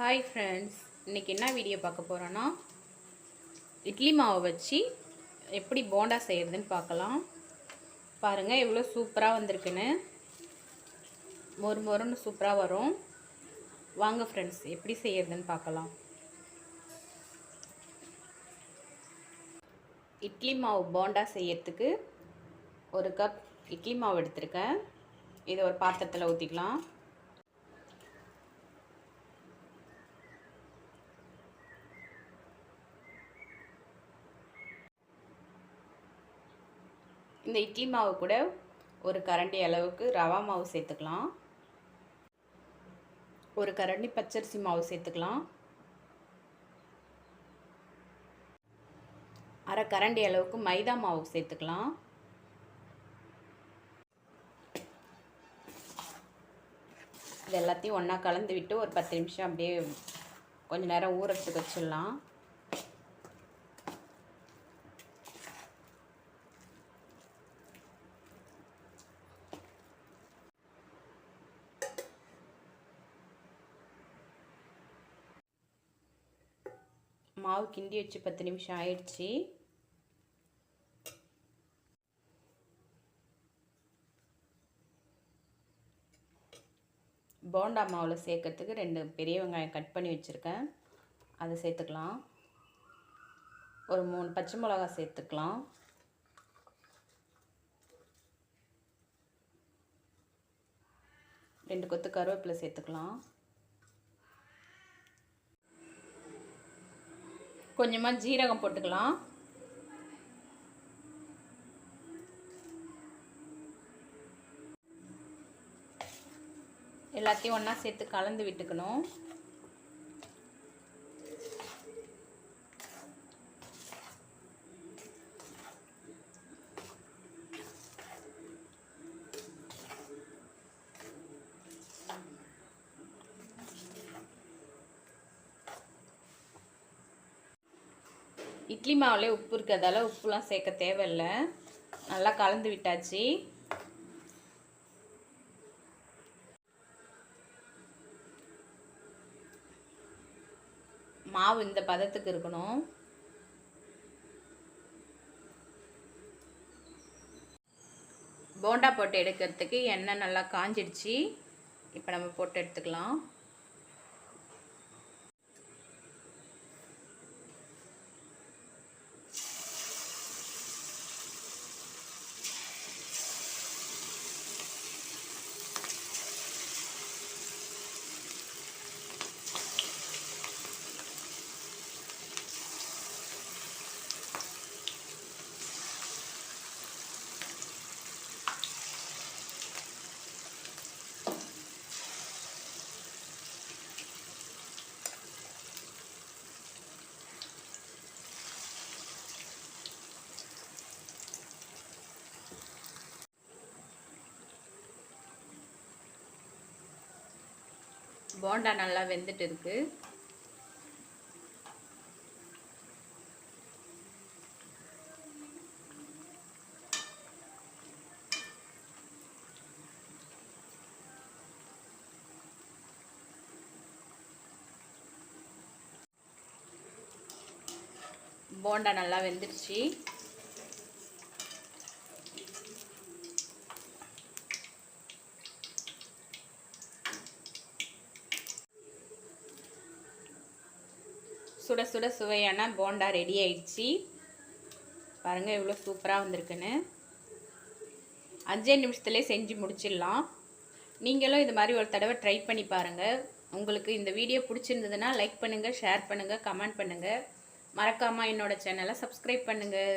Hi friends இன்றைக்கி என்ன video பார்க்க போகிறோன்னா இட்லி மாவை வச்சு எப்படி போண்டா செய்கிறதுன்னு பார்க்கலாம். பாருங்கள் எவ்வளோ சூப்பராக வந்திருக்குன்னு. மொறு மொறுன்னு சூப்பராக வரும். வாங்க ஃப்ரெண்ட்ஸ் எப்படி செய்கிறதுன்னு பார்க்கலாம். இட்லி மாவு போண்டா செய்யறதுக்கு ஒரு கப் இட்லி மாவு எடுத்திருக்கேன். இதை ஒரு பாத்திரத்தில் ஊற்றிக்கலாம் இந்த இட்லி மாவு கூட ஒரு கரண்டி அளவுக்கு ரவா மாவு சேர்த்துக்கலாம். ஒரு கரண்டி பச்சரிசி மாவு சேர்த்துக்கலாம். அரை கரண்டி அளவுக்கு மைதா மாவு சேர்த்துக்கலாம். இது எல்லாத்தையும் ஒன்றா கலந்து விட்டு ஒரு பத்து நிமிஷம் அப்படியே கொஞ்சம் நேரம் ஊறத்துக்கு வச்சிடலாம். மாவு கிண்டி வச்சு பத்து நிமிஷம் ஆயிடுச்சு. போண்டா மாவில் சேர்க்கறதுக்கு ரெண்டு பெரிய வெங்காயம் கட் பண்ணி வச்சுருக்கேன். அதை சேர்த்துக்கலாம். ஒரு மூணு பச்சை மிளகா சேர்த்துக்கலாம். ரெண்டு கொத்து கருவேப்பிலை சேர்த்துக்கலாம். கொஞ்சமாக ஜீரகம் போட்டுக்கலாம். எல்லாத்தையும் ஒன்றா சேர்த்து கலந்து விட்டுக்கணும். இட்லி மாவுலேயே உப்பு இருக்கிறதால உப்புலாம் சேர்க்க தேவையில்லை. நல்லா கலந்து விட்டாச்சு. மாவு இந்த பதத்துக்கு இருக்கணும். போண்டா போட்டு எடுக்கிறதுக்கு எண்ணெய் நல்லா காஞ்சிடுச்சு. இப்போ நம்ம போட்டு எடுத்துக்கலாம். போண்டா நல்லா வெந்துட்டு இருக்கு போண்டா நல்லா வெந்துருச்சு. சுட சுட சுவையான போண்டா ரெடி ஆயிடுச்சு. பாருங்கள் எவ்வளோ சூப்பராக வந்திருக்குன்னு. அஞ்சே நிமிஷத்துலேயே செஞ்சு முடிச்சிடலாம். நீங்களும் இது மாதிரி ஒரு தடவை ட்ரை பண்ணி பாருங்கள் உங்களுக்கு இந்த வீடியோ பிடிச்சிருந்ததுன்னா லைக் பண்ணுங்கள் ஷேர் பண்ணுங்கள் கமெண்ட் பண்ணுங்கள் மறக்காமல் என்னோடய சேனலை சப்ஸ்கிரைப் பண்ணுங்கள்